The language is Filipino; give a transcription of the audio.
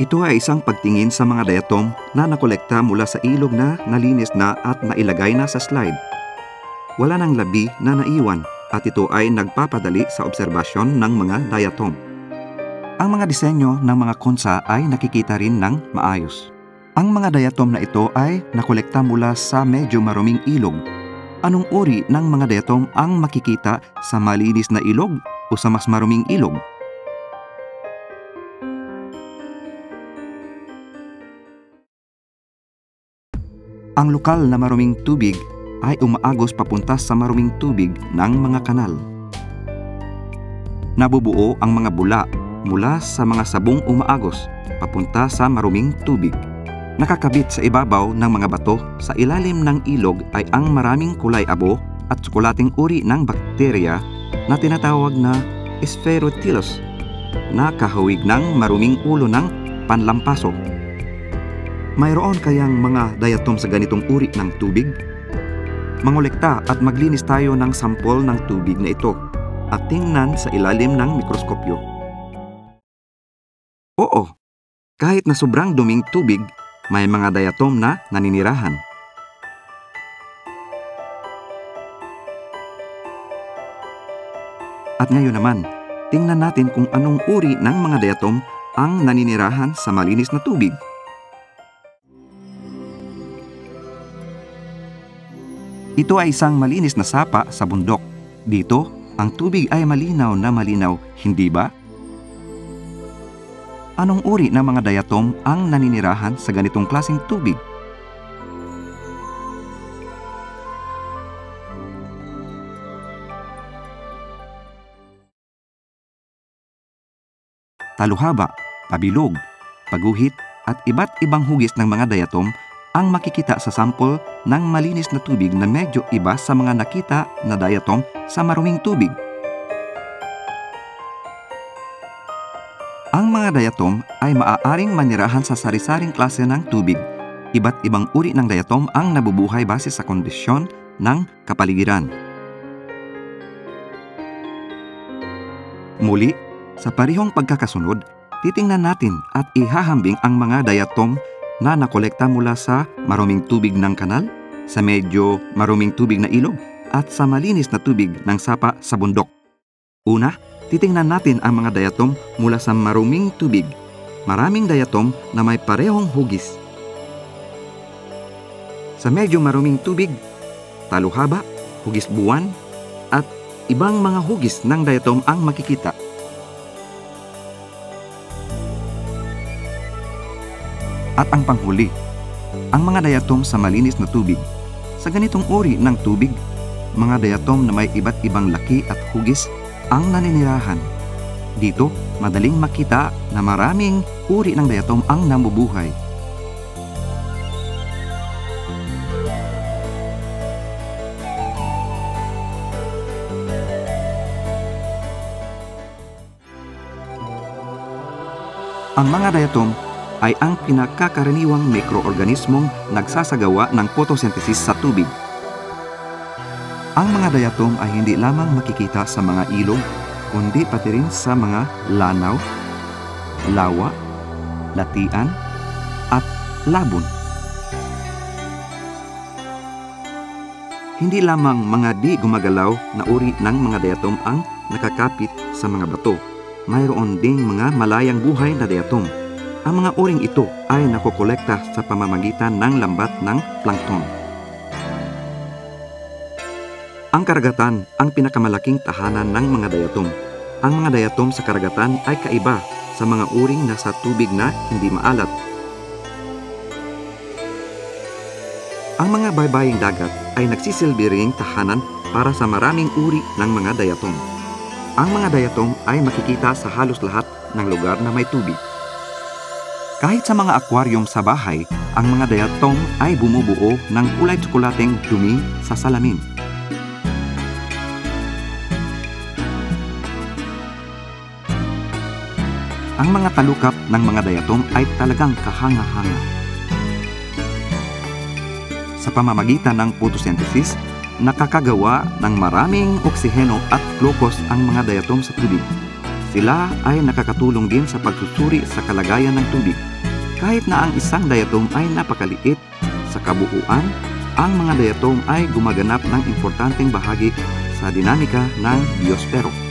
Ito ay isang pagtingin sa mga diatom na nakolekta mula sa ilog na nalinis na at nailagay na sa slide. Wala nang labi na naiwan at ito ay nagpapadali sa obserbasyon ng mga diatom. Ang mga disenyo ng mga konsa ay nakikita rin ng maayos. Ang mga diatom na ito ay nakolekta mula sa medyo maruming ilog. Anong uri ng mga diatom ang makikita sa malinis na ilog o sa mas maruming ilog? Ang lokal na maruming tubig ay umaagos papunta sa maruming tubig ng mga kanal. Nabubuo ang mga bula mula sa mga sabong umaagos papunta sa maruming tubig. Nakakabit sa ibabaw ng mga bato sa ilalim ng ilog ay ang maraming kulay abo at tsokolating uri ng bakterya na tinatawag na Spherotilos na kahawig ng maruming ulo ng panlampaso. Mayroon kayang mga diatom sa ganitong uri ng tubig? Mangolekta at maglinis tayo ng sampol ng tubig na ito at tingnan sa ilalim ng mikroskopyo. Oo, kahit na sobrang duming tubig, may mga diatom na naninirahan. At ngayon naman, tingnan natin kung anong uri ng mga diatom ang naninirahan sa malinis na tubig. Ito ay isang malinis na sapa sa bundok. Dito, ang tubig ay malinaw na malinaw, hindi ba? Anong uri ng mga diatom ang naninirahan sa ganitong klaseng tubig? Taluhaba, pabilog, paguhit at iba't ibang hugis ng mga diatom ang makikita sa sample ng malinis na tubig na medyo iba sa mga nakita na diatom sa maruming tubig. Ang mga diatom ay maaaring manirahan sa sari-saring klase ng tubig. Iba't ibang uri ng diatom ang nabubuhay base sa kondisyon ng kapaligiran. Muli, sa parihong pagkakasunod, titingnan natin at ihahambing ang mga diatom na nakolekta mula sa maruming tubig ng kanal, sa medyo maruming tubig na ilog, at sa malinis na tubig ng sapa sa bundok. Una, titingnan natin ang mga diatom mula sa maruming tubig. Maraming diatom na may parehong hugis. Sa medyo maruming tubig, taluhaba, hugis buwan, at ibang mga hugis ng diatom ang makikita. At ang panghuli, ang mga diatom sa malinis na tubig. Sa ganitong uri ng tubig, mga diatom na may iba't ibang laki at hugis ang naninirahan. Dito, madaling makita na maraming uri ng diatom ang namubuhay. Ang mga diatom ay ang pinakakaraniwang mikroorganismong nagsasagawa ng photosynthesis sa tubig. Ang mga diatom ay hindi lamang makikita sa mga ilog, kundi pati rin sa mga lanaw, lawa, latian, at labon. Hindi lamang mga di gumagalaw na uri ng mga diatom ang nakakapit sa mga bato. Mayroon ding mga malayang buhay na diatom ang mga uring ito ay nakokolekta sa pamamagitan ng lambat ng plankton. Ang karagatan ang pinakamalaking tahanan ng mga dayatom. Ang mga dayatom sa karagatan ay kaiba sa mga uring nasa tubig na hindi maalat. Ang mga baybaying dagat ay nagsisilbi ring tahanan para sa maraming uri ng mga dayatom. Ang mga dayatom ay makikita sa halos lahat ng lugar na may tubig. Kahit sa mga aquarium sa bahay, ang mga diatom ay bumubuo ng kulay tsokolating dumi sa salamin. Ang mga talukap ng mga diatom ay talagang kahanga-hanga. Sa pamamagitan ng photosynthesis, nakakagawa ng maraming oksiheno at glucose ang mga diatom sa tubig. Sila ay nakakatulong din sa pagsusuri sa kalagayan ng tubig Kahit na ang isang diatom ay napakaliit, sa kabuuan, ang mga diatom ay gumaganap ng importanteng bahagi sa dinamika ng biosfero.